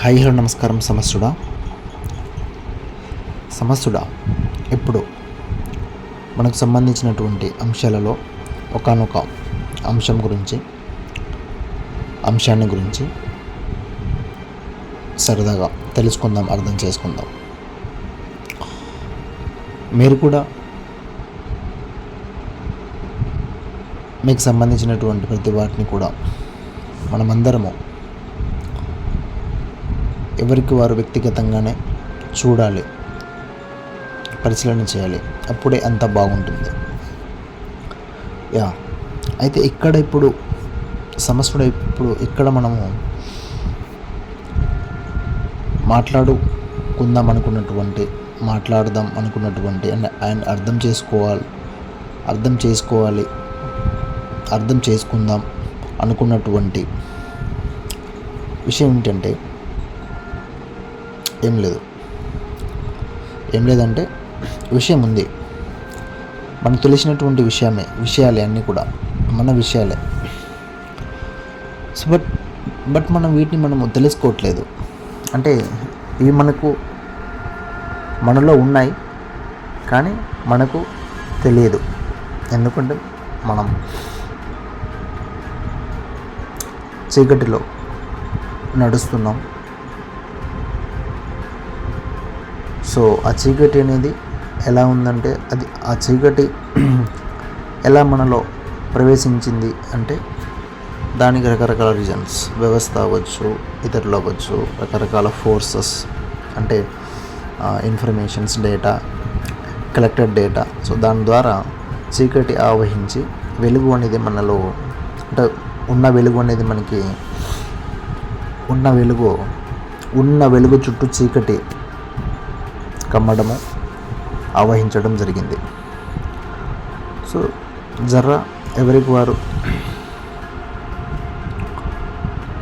Hi hello నమస్కారం సమస్యుడా సమస్యుడా ఇప్పుడు మనకు సంబంధించినటువంటి అంశాలలో ఒకానొక అంశం గురించి అంశాన్ని గురించి సరదాగా తెలుసుకుందాం అర్థం చేసుకుందాం. మీరు కూడా మీకు సంబంధించినటువంటి ప్రతి వాటిని కూడా మనమందరము ఎవరికి వారు వ్యక్తిగతంగానే చూడాలి పరిశీలన చేయాలి అప్పుడే అంత బాగుంటుంది. యా అయితే ఇక్కడ ఇప్పుడు సమస్య ఇప్పుడు ఇక్కడ మనము మాట్లాడుకుందాం అనుకున్నటువంటి మాట్లాడదాం అనుకున్నటువంటి అండ్ అండ్ అర్థం చేసుకోవాలి అర్థం చేసుకోవాలి అర్థం చేసుకుందాం అనుకున్నటువంటి విషయం ఏంటంటే ఏం లేదు. ఏం లేదంటే విషయం ఉంది. మనకు తెలిసినటువంటి విషయమే విషయాలే అన్నీ కూడా మన విషయాలే. సో బట్ బట్ మనం వీటిని మనము తెలుసుకోవట్లేదు. అంటే ఇవి మనకు మనలో ఉన్నాయి కానీ మనకు తెలియదు. ఎందుకంటే మనం చీకటిలో నడుస్తున్నాం. సో ఆ చీకటి అనేది ఎలా ఉందంటే అది ఆ చీకటి ఎలా మనలో ప్రవేశించింది అంటే దానికి రకరకాల రీజన్స్ వ్యవస్థ అవ్వచ్చు ఇతరులు అవ్వచ్చు రకరకాల ఫోర్సెస్ అంటే informations data collected data so దాని ద్వారా చీకటి ఆవహించి వెలుగు అనేది మనలో అంటే ఉన్న వెలుగు అనేది మనకి ఉన్న వెలుగు ఉన్న వెలుగు చుట్టూ చీకటి కమ్మడము ఆవహించడం జరిగింది. సో జర్ర ఎవరికి వారు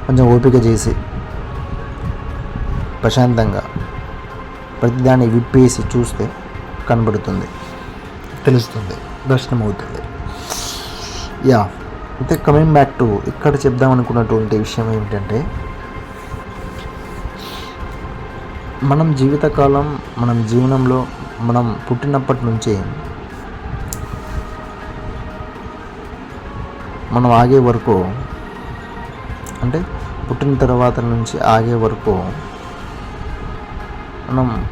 కొంచెం ఓపిక చేసి ప్రశాంతంగా ప్రతిదాన్ని విప్పేసి చూస్తే కనబడుతుంది తెలుస్తుంది దర్శనం అవుతుంది యా అయితే కమింగ్ బ్యాక్ టు ఇక్కడ చెప్దాం అనుకున్నటువంటి విషయం ఏమిటంటే మనం జీవితకాలం మనం జీవనంలో మనం పుట్టినప్పటి నుంచి మనం ఆగే వరకు అంటే పుట్టిన తర్వాత నుంచి ఆగే వరకు మనం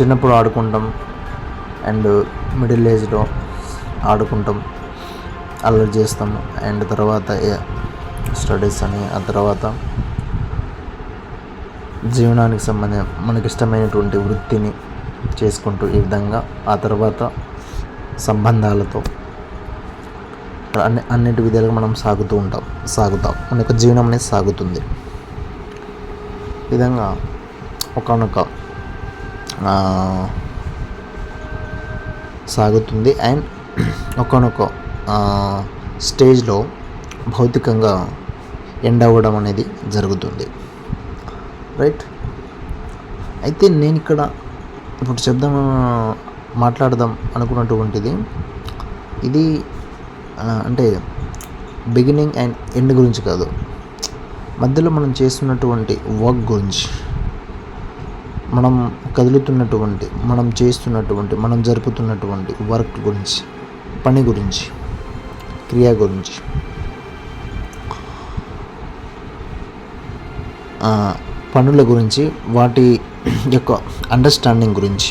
చిన్నప్పుడు ఆడుకుంటాం. అండ్ మిడిల్ ఏజ్లో ఆడుకుంటాం. అల్లరి చేస్తాము అండ్ తర్వాత స్టడీస్ అని ఆ తర్వాత జీవనానికి సంబంధించిన మనకి ఇష్టమైనటువంటి వృత్తిని చేసుకుంటూ ఈ విధంగా ఆ తర్వాత సంబంధాలతో అన్ని అన్నిటి విధాలుగా మనం సాగుతూ ఉంటాం సాగుతాం. మన యొక్క జీవనం అనేది సాగుతుంది. ఈ విధంగా ఒకనొక సాగుతుంది. అండ్ ఒకనొక స్టేజ్లో భౌతికంగా ఎండ్ అవ్వడం అనేది జరుగుతుంది. రైట్? అయితే నేను ఇక్కడ ఇప్పుడు చెప్దాం మాట్లాడదాం అనుకున్నటువంటిది. ఇది అంటే బిగినింగ్ అండ్ ఎండ్ గురించి కాదు. మధ్యలో మనం చేస్తున్నటువంటి వర్క్ గురించి మనం కదులుతున్నటువంటి మనం చేస్తున్నటువంటి మనం జరుపుతున్నటువంటి వర్క్ గురించి పని గురించి క్రియ గురించి. పనుల గురించి వాటి యొక్క అండర్స్టాండింగ్ గురించి.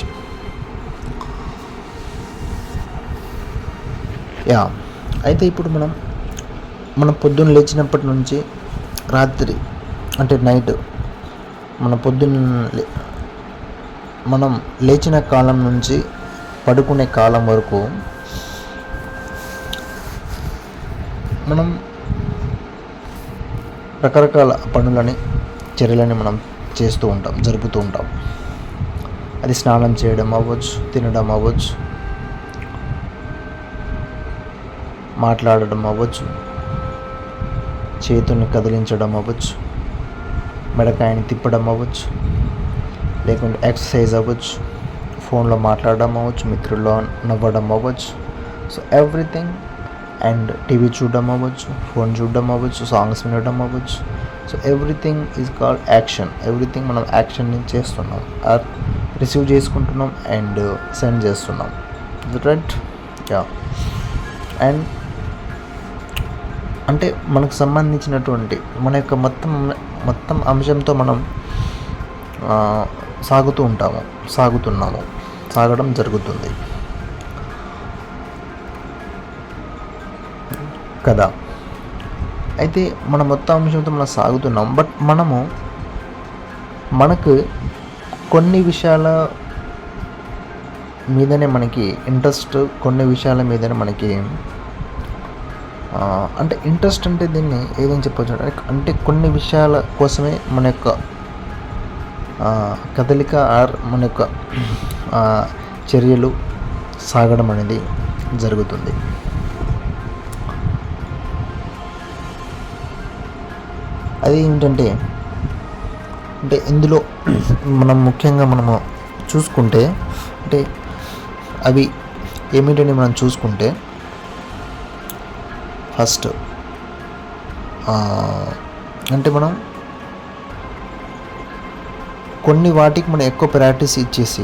యా అయితే ఇప్పుడు మనం మనం పొద్దున్న లేచినప్పటి నుంచి రాత్రి అంటే నైట్ మన పొద్దున్న మనం లేచిన కాలం నుంచి పడుకునే కాలం వరకు మనం రకరకాల పనులని చర్యలని మనం చేస్తూ ఉంటాం జరుపుతూ ఉంటాం. అది స్నానం చేయడం అవ్వచ్చు తినడం అవ్వచ్చు మాట్లాడడం అవ్వచ్చు చేతుని కదిలించడం అవ్వచ్చు మెడకాయని తిప్పడం అవ్వచ్చు లేకుంటే ఎక్సర్సైజ్ అవ్వచ్చు ఫోన్లో మాట్లాడడం అవ్వచ్చు మిత్రుల్లో నవ్వడం అవ్వచ్చు. సో ఎవ్రీథింగ్ అండ్ టీవీ చూడడం అవ్వచ్చు ఫోన్ చూడడం అవ్వచ్చు సాంగ్స్ వినడం అవ్వచ్చు. So everything is called action everything మనం యాక్షన్ నుంచి చేస్తున్నాం. ఆర్ రిసీవ్ చేసుకుంటున్నాం అండ్ సెండ్ uh, చేస్తున్నాం. రైట్ యా అండ్ అంటే మనకు సంబంధించినటువంటి మన యొక్క మొత్తం మొత్తం అంశంతో మనం సాగుతూ ఉంటాము సాగుతున్నాము. సాగడం జరుగుతుంది. కదా? అయితే మన మొత్తం అంశంతో మనం సాగుతున్నాం. బట్ మనము మనకు కొన్ని విషయాల మీదనే మనకి ఇంట్రెస్ట్ కొన్ని విషయాల మీదనే మనకి అంటే ఇంట్రెస్ట్ అంటే దీన్ని ఏదని చెప్పవచ్చు అంటే కొన్ని విషయాల కోసమే మన యొక్క కదలిక ఆర్ మన యొక్క చర్యలు సాగడం అనేది జరుగుతుంది. అది ఏమిటంటే అంటే ఇందులో మనం ముఖ్యంగా మనము చూసుకుంటే అంటే అవి ఏమిటని మనం చూసుకుంటే ఫస్ట్ అంటే మనం కొన్ని వాటికి మనం ఎక్కువ ప్రాక్టీస్ ఇచ్చేసి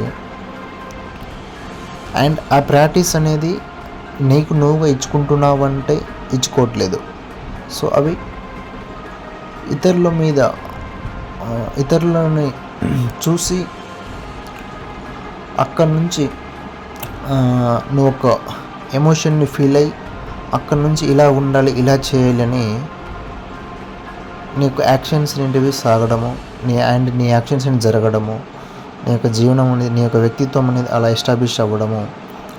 అండ్ ఆ ప్రాక్టీస్ అనేది నీకు నువ్వుగా ఇచ్చుకుంటున్నావు అంటే ఇచ్చుకోవట్లేదు. సో అవి ఇతరుల మీద ఇతరులని చూసి అక్కడి నుంచి నువ్వు ఒక ఎమోషన్ని ఫీల్ అయ్యి అక్కడి నుంచి ఇలా ఉండాలి ఇలా చేయాలని నీకు యాక్షన్స్ అనేటివి సాగడము నీ అండ్ నీ యాక్షన్స్ అనేవి జరగడము నీ యొక్క జీవనం అనేది నీ యొక్క వ్యక్తిత్వం అనేది అలా ఎస్టాబ్లిష్ అవ్వడము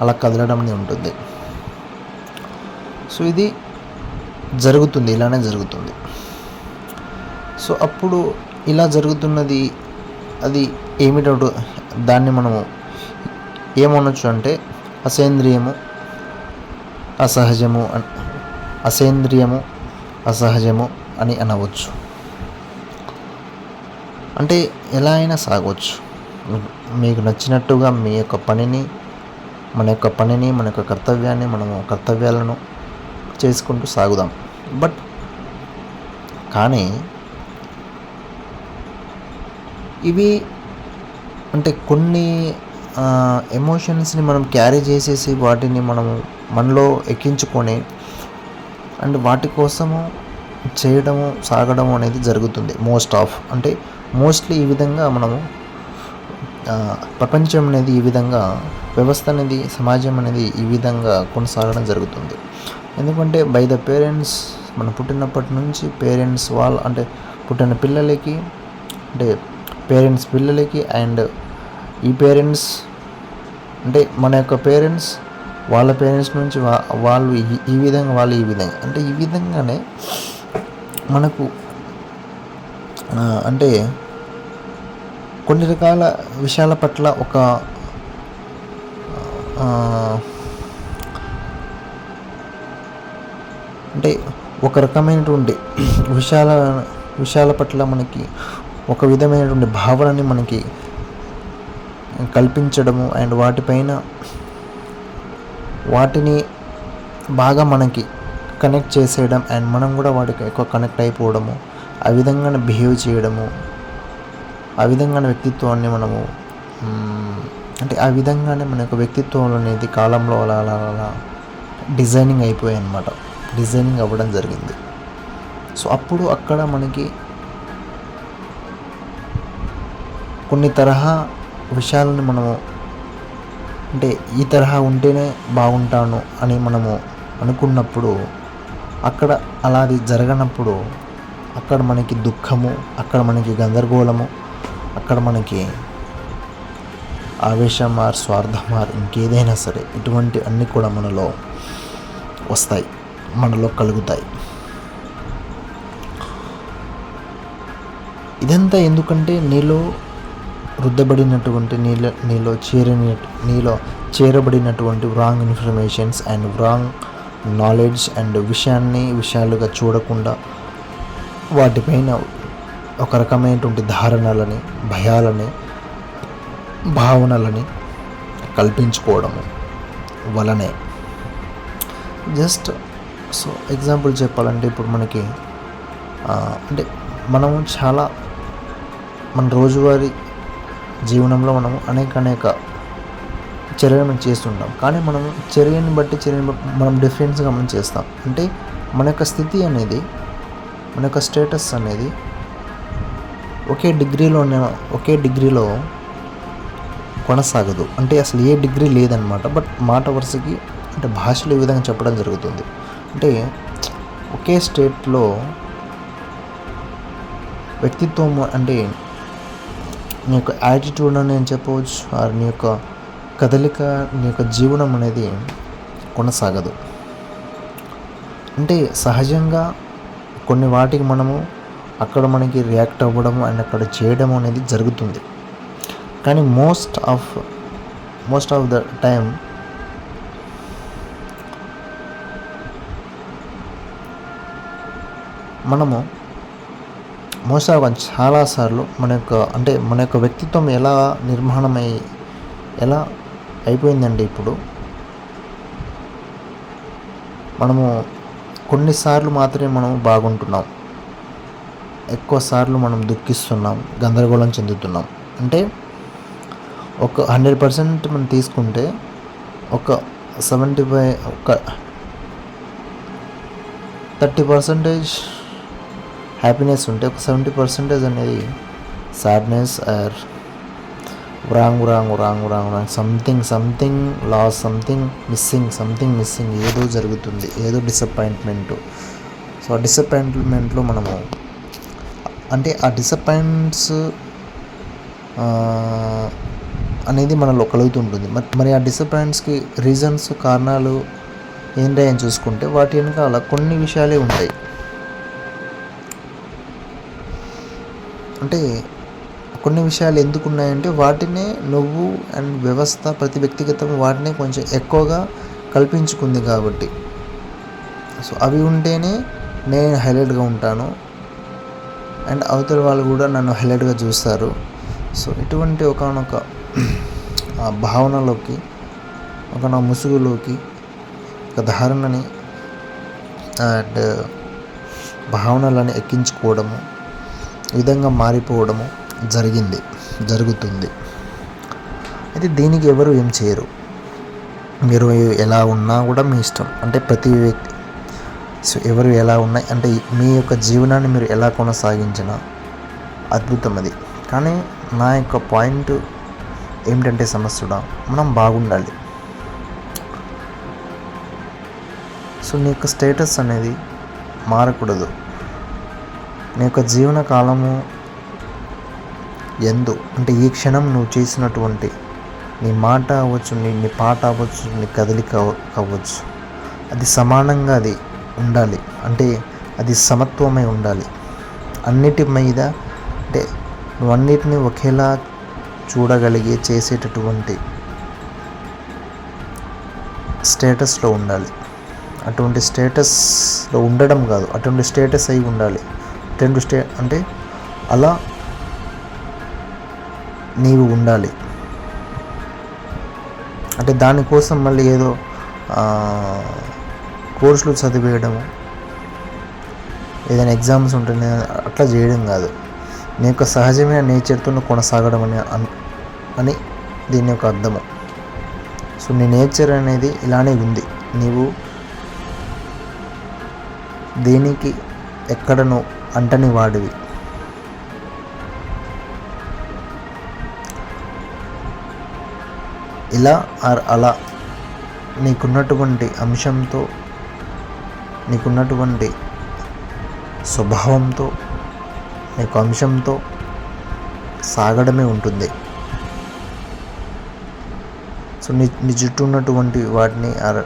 అలా కదలడం అనేది ఉంటుంది. సో ఇది జరుగుతుంది ఇలానే జరుగుతుంది. సో అప్పుడు ఇలా జరుగుతున్నది అది ఏమిటో దాన్ని మనము ఏమనొచ్చు అంటే అసేంద్రియము అసహజము అసేంద్రియము అసహజము అని అనవచ్చు. అంటే ఎలా అయినా సాగవచ్చు మీకు నచ్చినట్టుగా మీ యొక్క పనిని మన యొక్క పనిని మన యొక్క కర్తవ్యాన్ని మనము కర్తవ్యాలను చేసుకుంటూ సాగుదాం. బట్ కానీ ఇవి అంటే కొన్ని ఎమోషన్స్ని మనం క్యారీ చేసేసి వాటిని మనము మనలో ఎక్కించుకొని అండ్ వాటి కోసము చేయడము సాగడము అనేది జరుగుతుంది మోస్ట్ ఆఫ్ అంటే మోస్ట్లీ ఈ విధంగా మనము ప్రపంచం అనేది ఈ విధంగా వ్యవస్థ అనేది సమాజం అనేది ఈ విధంగా కొనసాగడం జరుగుతుంది. ఎందుకంటే బై ద పేరెంట్స్ మనం పుట్టినప్పటి నుంచి పేరెంట్స్ వాళ్ళ అంటే పుట్టిన పిల్లలకి అంటే పేరెంట్స్ పిల్లలకి అండ్ ఈ పేరెంట్స్ అంటే మన యొక్క పేరెంట్స్ వాళ్ళ పేరెంట్స్ నుంచి వా- వాళ్ళు ఈ- విధంగా వాళ్ళు ఈ విధంగా. అంటే ఈ విధంగానే మనకు అంటే కొన్ని రకాల విషయాల పట్ల ఒక అంటే ఒక రకమైనటువంటి విషయాల విషయాల పట్ల మనకి ఒక విధమైనటువంటి భావనని మనకి కల్పించడము అండ్ వాటిపైన వాటిని బాగా మనకి కనెక్ట్ చేసేయడం అండ్ మనం కూడా వాటికి ఎక్కువ కనెక్ట్ అయిపోవడము ఆ విధంగానే బిహేవ్ చేయడము ఆ విధంగానే వ్యక్తిత్వాన్ని మనము అంటే ఆ విధంగానే మన యొక్క వ్యక్తిత్వం అనేది కాలంలో అలా అలా అలా డిజైనింగ్ అయిపోయాయి అనమాట డిజైనింగ్ అవ్వడం జరిగింది. సో అప్పుడు అక్కడ మనకి కొన్ని తరహా విషయాలను మనము అంటే ఈ తరహా ఉంటేనే బాగుంటాను అని మనము అనుకున్నప్పుడు అక్కడ అలాది జరగనప్పుడు అక్కడ మనకి దుఃఖము అక్కడ మనకి గందరగోళము అక్కడ మనకి ఆవేశం ఆర్ స్వార్థం ఆర్ ఇంకేదైనా సరే ఇటువంటి అన్నీ కూడా మనలో వస్తాయి మనలో కలుగుతాయి. ఇదంతా ఎందుకంటే నీలో రుద్దబడినటువంటి నీళ్ళ నీలో చేరని నీలో చేరబడినటువంటి wrong informations and wrong knowledge and విషయాన్ని విషయాలుగా చూడకుండా వాటిపైన ఒక రకమైనటువంటి ధారణలని భయాలని భావనలని కల్పించుకోవడము వలనే. జస్ట్ సో ఎగ్జాంపుల్ చెప్పాలంటే ఇప్పుడు మనకి అంటే మనము చాలా మన రోజువారీ జీవనంలో మనము అనేక అనేక చర్యలు మనం చేస్తుంటాం. కానీ మనం చర్యని బట్టి చర్యని బట్టి మనం డిఫరెన్స్గా మనం చేస్తాం. అంటే మన యొక్క స్థితి అనేది మన యొక్క స్టేటస్ అనేది ఒకే డిగ్రీలో ఒకే డిగ్రీలో కొనసాగదు. అంటే అసలు ఏ డిగ్రీ లేదనమాట. బట్ మాట వరుసకి అంటే భాషలో ఈ విధంగా చెప్పడం జరుగుతుంది. అంటే ఒకే స్టేట్లో వ్యక్తిత్వం అంటే నీ యొక్క యాటిట్యూడ్ అని నేను చెప్పవచ్చు ఆర్ నీ యొక్క కదలిక నీ యొక్క జీవనం అనేది కొనసాగదు. అంటే సహజంగా కొన్ని వాటికి మనము అక్కడ మనకి రియాక్ట్ అవ్వడం అండ్ అక్కడ చేయడం అనేది జరుగుతుంది. కానీ most of most of the time మనము మోస్ట్ ఆఫ్ చాలాసార్లు మన యొక్క అంటే మన యొక్క వ్యక్తిత్వం ఎలా నిర్మాణమై ఎలా అయిపోయిందండి ఇప్పుడు? మనము కొన్నిసార్లు మాత్రమే మనం బాగుంటున్నాం. ఎక్కువ సార్లు మనం దుఃఖిస్తున్నాం గందరగోళం చెందుతున్నాం. అంటే ఒక హండ్రెడ్ పర్సెంట్ మనం తీసుకుంటే ఒక సెవెంటీ ఫైవ్ ఒక థర్టీ పర్సెంటేజ్ హ్యాపీనెస్ ఉంటే ఒక సెవెంటీ పర్సెంటేజ్ అనేది sadness or wrong wrong wrong wrong wrong something something loss something missing something missing ఏదో జరుగుతుంది ఏదో డిసప్పాయింట్మెంట్ సో ఆ డిసప్పాయింట్మెంట్లో మనము అంటే ఆ డిసప్పాయింట్స్ అనేది మనలో కలుగుతుంటుంది మరి మరి ఆ డిసప్పాయింట్స్కి రీజన్స్ కారణాలు ఏంటి అని చూసుకుంటే వాటి వెనకాల కొన్ని విషయాలే ఉంటాయి. అంటే కొన్ని విషయాలు ఎందుకు ఉన్నాయంటే వాటినే నువ్వు అండ్ వ్యవస్థ ప్రతి వ్యక్తిగతం వాటినే కొంచెం ఎక్కువగా కల్పించుకుంది కాబట్టి. సో అవి ఉంటేనే నేను హైలైట్గా ఉంటాను. అండ్ అవతల వాళ్ళు కూడా నన్ను హైలైట్గా చూస్తారు. సో ఇటువంటి ఒకనొక భావనలోకి ఒక నా ముసుగులోకి ఒక ధారణని అండ్ భావనలను ఎక్కించుకోవడము విధంగా మారిపోవడము జరిగింది జరుగుతుంది. అయితే దీనికి ఎవరు ఏం చేయరు? మీరు ఎలా ఉన్నా కూడా మీ ఇష్టం. అంటే ప్రతి వ్యక్తి సో ఎవరు ఎలా ఉన్నాయి అంటే మీ యొక్క జీవనాన్ని మీరు ఎలా కొనసాగించినా అద్భుతం అది కానీ నా యొక్క పాయింట్ ఏమిటంటే సమస్య మనం బాగుండాలి. సో నీ యొక్క స్టేటస్ అనేది మారకూడదు. నీ యొక్క జీవన కాలము ఎందు అంటే ఈ క్షణం నువ్వు చేసినటువంటి నీ మాట అవ్వచ్చు నీ నీ పాట అవ్వచ్చు నీ కదలిక అవ్వచ్చు. అది సమానంగా అది ఉండాలి. అంటే అది సమత్వమై ఉండాలి. అన్నిటి మీద అంటే నువ్వు అన్నిటిని ఒకేలా చూడగలిగే చేసేటటువంటి స్టేటస్లో ఉండాలి. అటువంటి స్టేటస్లో ఉండడం కాదు అటువంటి స్టేటస్ అయి ఉండాలి. అటువంటి స్టే అంటే అలా నీవు ఉండాలి. అంటే దానికోసం మళ్ళీ ఏదో కోర్సులు చదివేయడము ఏదైనా ఎగ్జామ్స్ ఉంటేనే అట్లా చేయడం కాదు. నీ యొక్క సహజమైన నేచర్తో కొనసాగడం అని అని దీని యొక్క అర్థము. సో నీ నేచర్ అనేది ఇలానే ఉంది. నీవు దేనికి ఎక్కడ నువ్వు అంటని వాడివి. ఇలా ఆర్ అలా నీకున్నటువంటి అంశంతో నీకున్నటువంటి స్వభావంతో నీకు అంశంతో సాగడమే ఉంటుంది. సో నీ నీ చుట్టూ ఉన్నటువంటి వాటిని ఆర్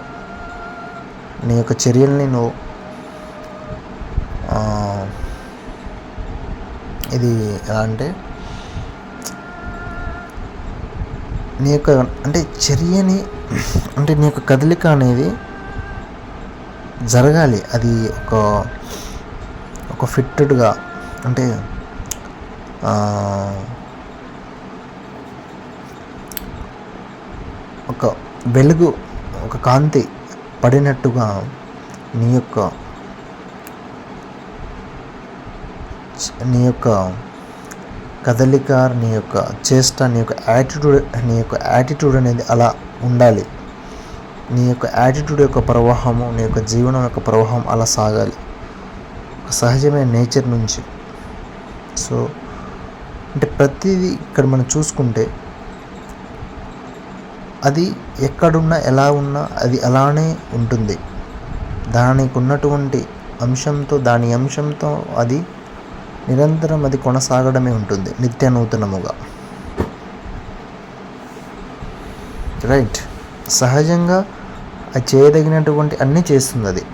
నీ యొక్క చర్యల్ని నువ్వు ఇది ఎలా అంటే నీ యొక్క అంటే చర్యని అంటే నీ యొక్క కదలిక అనేది జరగాలి. అది ఒక ఒక ఫిట్టెడ్గా అంటే ఒక వెలుగు ఒక కాంతి పడినట్టుగా నీ యొక్క నీ యొక్క కదలిక నీ యొక్క చేష్ట నీ యొక్క యాటిట్యూడ్ నీ యొక్క యాటిట్యూడ్ అనేది అలా ఉండాలి. నీ యొక్క యాటిట్యూడ్ యొక్క ప్రవాహము నీ యొక్క జీవనం యొక్క ప్రవాహం అలా సాగాలి. ఒక సహజమైన నేచర్ నుంచి. సో అంటే ప్రతిదీ ఇక్కడ మనం చూసుకుంటే అది ఎక్కడున్నా ఎలా ఉన్నా అది అలానే ఉంటుంది. దానికి ఉన్నటువంటి అంశంతో దాని అంశంతో అది నిరంతరం అది కొనసాగడమే ఉంటుంది నిత్య నూతనముగా. రైట్ సహజంగా అది చేయదగినటువంటి అన్నీ చేస్తుంది అది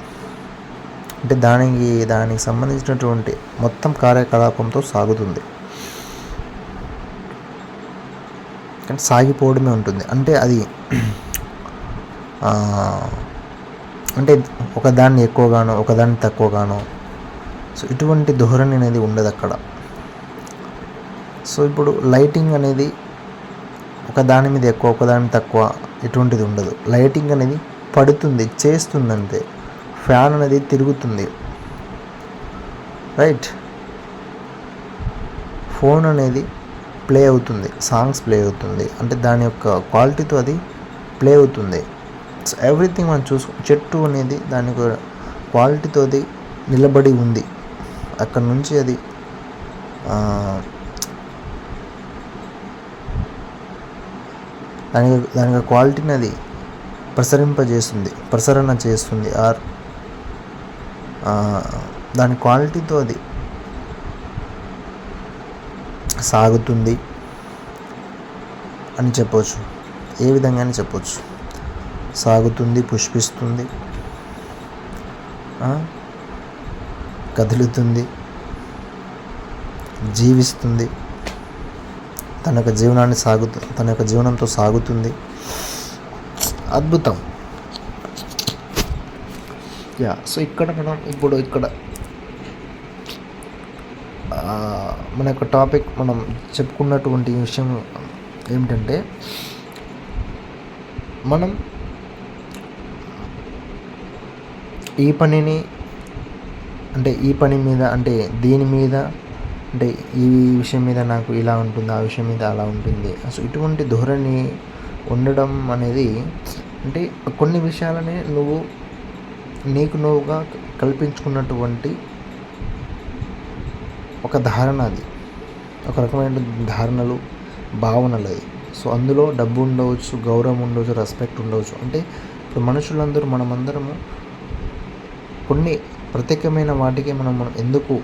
అంటే దానికి దానికి సంబంధించినటువంటి మొత్తం కార్యకలాపంతో సాగుతుంది. కానీ సాగిపోవడమే ఉంటుంది. అంటే అది అంటే ఒకదాన్ని ఎక్కువగానో ఒకదాన్ని తక్కువగానో సో ఇటువంటి ధోరణి అనేది ఉండదు అక్కడ. సో ఇప్పుడు లైటింగ్ అనేది ఒక దాని మీద ఎక్కువ ఒక దాని తక్కువ ఎటువంటిది ఉండదు. లైటింగ్ అనేది పడుతుంది చేస్తుంది అంతే ఫ్యాన్ అనేది తిరుగుతుంది. రైట్? ఫోన్ అనేది ప్లే అవుతుంది సాంగ్స్ ప్లే అవుతుంది. అంటే దాని యొక్క క్వాలిటీతో అది ప్లే అవుతుంది. ఎవ్రీథింగ్ మనం చూసుకో చెట్టు అనేది దాని యొక్క క్వాలిటీతో అది నిలబడి ఉంది. అక్కడ నుంచి అది దాని దాని యొక్క క్వాలిటీని అది ప్రసరింపజేస్తుంది ప్రసరణ చేస్తుంది. ఆర్ దాని క్వాలిటీతో అది సాగుతుంది అని చెప్పవచ్చు ఏ విధంగా అని చెప్పవచ్చు సాగుతుంది పుష్పిస్తుంది. కదులుతుంది జీవిస్తుంది. తన యొక్క జీవనాన్ని సాగుతు తన యొక్క జీవనంతో సాగుతుంది. అద్భుతం. యా సో ఇక్కడ మనం ఇప్పుడు ఇక్కడ మన యొక్క టాపిక్ మనం చెప్పుకున్నటువంటి విషయం ఏమిటంటే మనం ఈ పనిని అంటే ఈ పని మీద అంటే దీని మీద అంటే ఈ విషయం మీద నాకు ఇలా ఉంటుంది ఆ విషయం మీద అలా ఉంటుంది. అసలు ఇటువంటి ధోరణి ఉండడం అనేది అంటే కొన్ని విషయాలని నువ్వు నీకు నువ్వుగా కల్పించుకున్నటువంటి ఒక ధారణ అది. ఒక రకమైన ధారణలు భావనలు అది. సో అందులో డబ్బు ఉండవచ్చు గౌరవం ఉండవచ్చు రెస్పెక్ట్ ఉండవచ్చు. అంటే ఇప్పుడు మనుషులందరూ మనమందరము కొన్ని ప్రత్యేకమైన వాటికి మనం ఎందుకు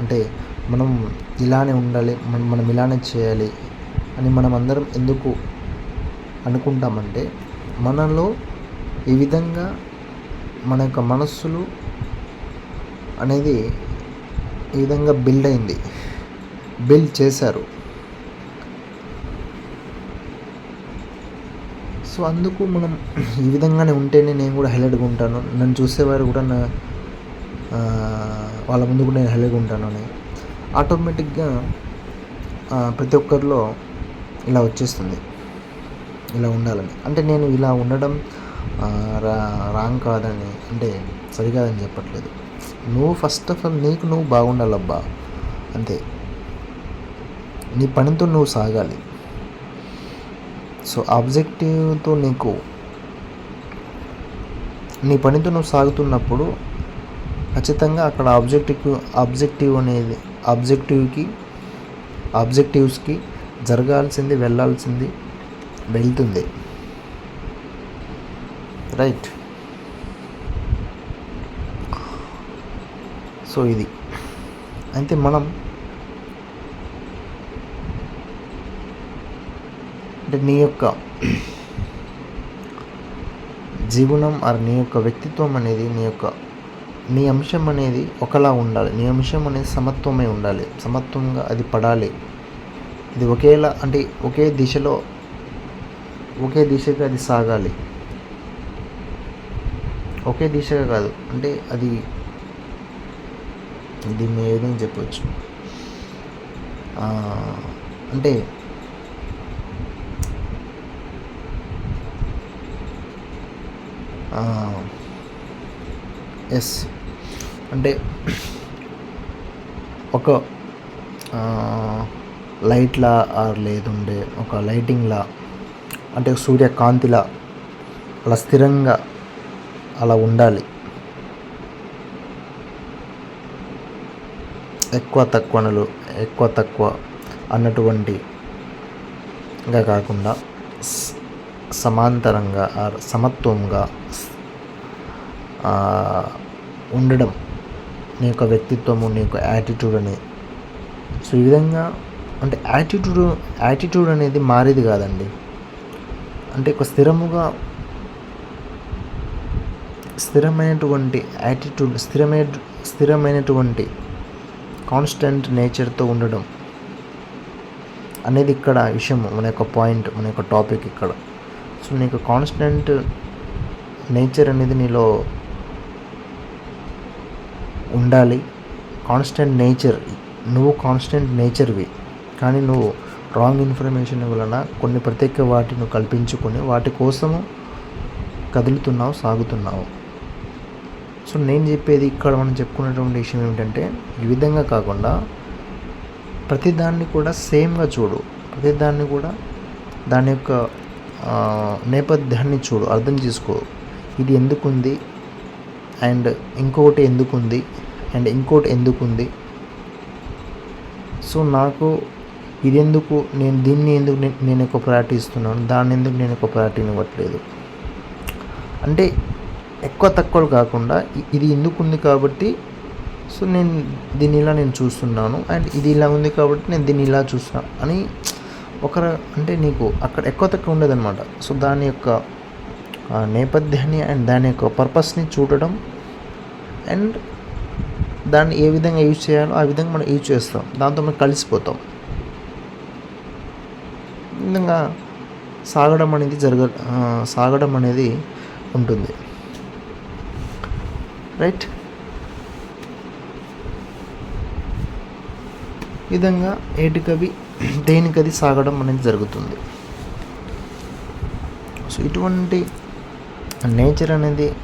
అంటే మనం ఇలానే ఉండాలి మనం మనం ఇలానే చేయాలి అని మనం అందరం ఎందుకు అనుకుంటామంటే మనలో ఈ విధంగా మన యొక్క మనస్సులు అనేది ఈ విధంగా బిల్డ్ అయింది. బిల్డ్ చేశారు. సో అందుకు మనం ఈ విధంగానే ఉంటేనే నేను కూడా హైలైట్గా ఉంటాను. నన్ను చూసేవారు కూడా నా వాళ్ళ ముందు కూడా నేను హైలైట్గా ఉంటాను అని. ఆటోమేటిక్గా ప్రతి ఒక్కరిలో ఇలా వచ్చేస్తుంది. ఇలా ఉండాలని. అంటే నేను ఇలా ఉండడం రా రాంగ్ కాదని అంటే సరికాదని చెప్పట్లేదు. నువ్వు ఫస్ట్ ఆఫ్ ఆల్ నీకు నువ్వు బాగుండాలబ్బా. అంతే. నీ పనితో నువ్వు సాగాలి. సో ఆబ్జెక్టివ్తో నీకు నీ పనితో నువ్వు సాగుతున్నప్పుడు ఖచ్చితంగా అక్కడ ఆబ్జెక్టివ్ ఆబ్జెక్టివ్ అనేది ఆబ్జెక్టివ్కి ఆబ్జెక్టివ్స్కి జరగాల్సింది వెళ్ళాల్సింది వెళ్తుంది. రైట్. సో ఇది. అయితే మనం అంటే నీ యొక్క జీవనం ఆర్ నీ యొక్క వ్యక్తిత్వం అనేది నీ యొక్క నీ అంశం అనేది ఒకలా ఉండాలి. నీ అంశం అనేది సమత్వమే ఉండాలి. సమత్వంగా అది పడాలి. ఇది ఒకేలా అంటే ఒకే దిశలో ఒకే దిశగా అది సాగాలి. ఒకే దిశగా కాదు. అంటే అది దీన్ని ఏ విధంగా చెప్పవచ్చు అంటే ఎస్ అంటే ఒక లైట్లా ఆర్ లేదుండే ఒక లైటింగ్లా అంటే సూర్యకాంతిలా అలా స్థిరంగా అలా ఉండాలి. ఎక్కువ తక్కువనలు ఎక్కువ తక్కువ అన్నటువంటిగా కాకుండా సమాంతరంగా ఆర్ సమత్వంగా ఉండడం నీ యొక్క వ్యక్తిత్వము నీ యొక్క యాటిట్యూడ్ అని. సో ఈ విధంగా అంటే యాటిట్యూడ్ యాటిట్యూడ్ అనేది మారేది కాదండి. అంటే ఒక స్థిరముగా స్థిరమైనటువంటి యాటిట్యూడ్ స్థిరమైన స్థిరమైనటువంటి కాన్స్టెంట్ నేచర్తో ఉండడం అనేది ఇక్కడ విషయం మన యొక్క పాయింట్ మన యొక్క టాపిక్ ఇక్కడ. సో నీకు కాన్స్టెంట్ నేచర్ అనేది నీలో ఉండాలి. కాన్స్టెంట్ నేచర్ నువ్వు కాన్స్టెంట్ నేచర్వి. కానీ నువ్వు రాంగ్ ఇన్ఫర్మేషన్ వలన కొన్ని ప్రత్యేక వాటిని కల్పించుకొని వాటి కోసము కదులుతున్నావు సాగుతున్నావు. సో నేను చెప్పేది ఇక్కడ మనం చెప్పుకున్నటువంటి విషయం ఏమిటంటే ఈ విధంగా కాకుండా ప్రతిదాన్ని కూడా సేమ్గా చూడు. ప్రతిదాన్ని కూడా దాని యొక్క నేపథ్యాన్ని చూడు. అర్థం చేసుకో. ఇది ఎందుకుంది? అండ్ ఇంకొకటి ఎందుకుంది? అండ్ ఇంకోటి ఎందుకుంది? సో నాకు ఇది ఎందుకు నేను దీన్ని ఎందుకు నేను ఒక ప్రయారిటీ ఇస్తున్నాను? దాన్ని ఎందుకు నేను ఒక ప్రయారిటీని ఇవ్వట్లేదు? అంటే ఎక్కువ తక్కువ కాకుండా ఇది ఎందుకు ఉంది కాబట్టి సో నేను దీన్ని ఇలా నేను చూస్తున్నాను. అండ్ ఇది ఇలా ఉంది కాబట్టి నేను దీన్ని ఇలా చూస్తున్నాను అని ఒక అంటే నీకు అక్కడ ఎక్కువ తక్కువ ఉండేదన్నమాట. సో దాని యొక్క నేపథ్యాన్ని అండ్ దాని యొక్క పర్పస్ని చూడడం అండ్ దాన్ని ఏ విధంగా యూజ్ చేయాలో ఆ విధంగా మనం యూజ్ చేస్తాం. దాంతో మనం కలిసిపోతాం. విధంగా సాగడం అనేది జరగ సాగడం అనేది ఉంటుంది. రైట్? విధంగా ఏటికవి దేనికది సాగడం అనేది జరుగుతుంది. సో ఇటువంటి నేచర్ అనేది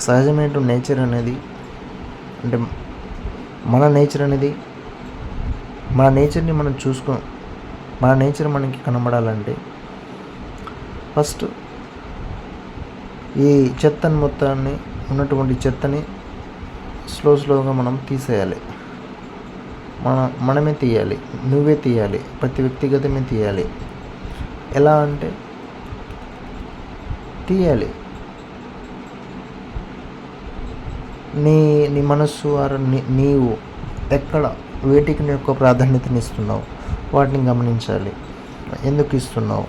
సహజమైన నేచర్ అనేది అంటే మన నేచర్ అనేది మన నేచర్ని మనం చూసుకో మన నేచర్ మనకి కనబడాలంటే ఫస్ట్ ఈ చెత్తని మొత్తాన్ని ఉన్నటువంటి చెత్తని స్లో స్లోగా మనం తీసేయాలి. మన మనమే తీయాలి. నువ్వే తీయాలి. ప్రతి వ్యక్తిగతమే తీయాలి. ఎలా అంటే తీయాలి. నీ నీ మనస్సు వారు నీ నీవు ఎక్కడ వేటికి నీ యొక్క ప్రాధాన్యతనిస్తున్నావు వాటిని గమనించాలి. ఎందుకు ఇస్తున్నావు?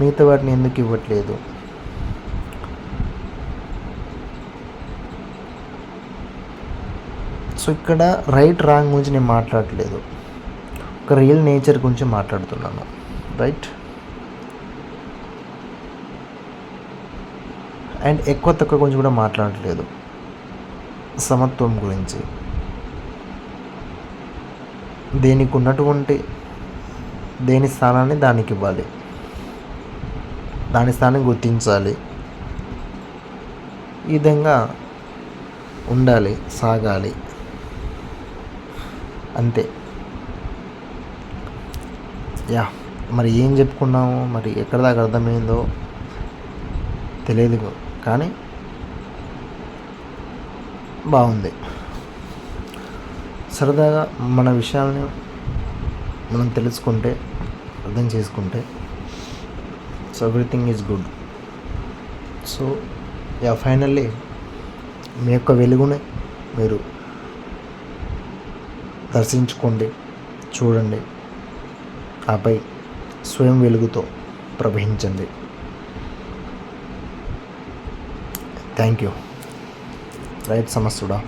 మిగతా వాటిని ఎందుకు ఇవ్వట్లేదు? సో ఇక్కడ రైట్ రాంగ్ గురించి నేను మాట్లాడట్లేదు. ఒక రియల్ నేచర్ గురించి మాట్లాడుతున్నాను. రైట్? అండ్ ఎక్కువ తక్కువ గురించి కూడా మాట్లాడట్లేదు. సమత్వం గురించి. దేనికి ఉన్నటువంటి దేని స్థానాన్ని దానికి ఇవ్వాలి దాని స్థానం గుర్తించాలి. ఈ విధంగా ఉండాలి సాగాలి. అంతే. యా మరి ఏం చెప్పుకున్నాము? మరి ఎక్కడ దాకా అర్థమైందో తెలియదు. కానీ బాగుంది. సరదాగా మన విషయాలని మనం తెలుసుకుంటే అర్థం చేసుకుంటే so everything is good so yeah finally మీ యొక్క వెలుగుని మీరు దర్శించుకోండి చూడండి ఆపై స్వయం వెలుగుతో ప్రవహించండి. థ్యాంక్ యూ రైతు సమస్తుడా